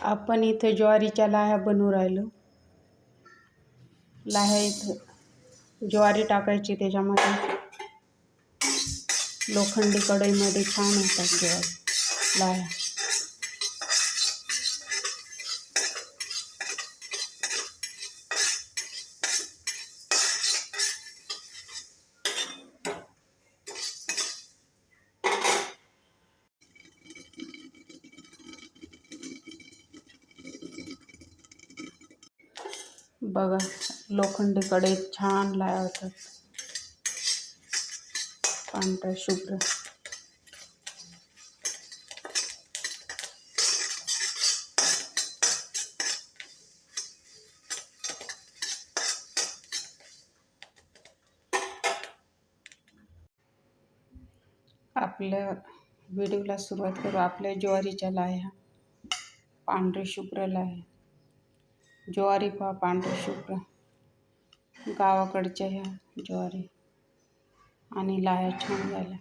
आपण इथं ज्वारीच्या लाह्या बनवू राहिलो. लाह्या इथं ज्वारी टाकायची त्याच्यामध्ये. लोखंडी कढईमध्ये छान होतात ज्वारी लाह्या. बघा लोखंडी कढईत छान लावतात. पांढरा शुभ्र. आपल्या व्हिडिओला सुरुवात करू. आपल्या ज्वारीच्या लाह्या. पांढरे शुभ्र लाह्या. ज्वारी पहा पांढरे शुभ्र. गावाकडच्या ह्या ज्वारी. आणि लाह्या छान झाल्या.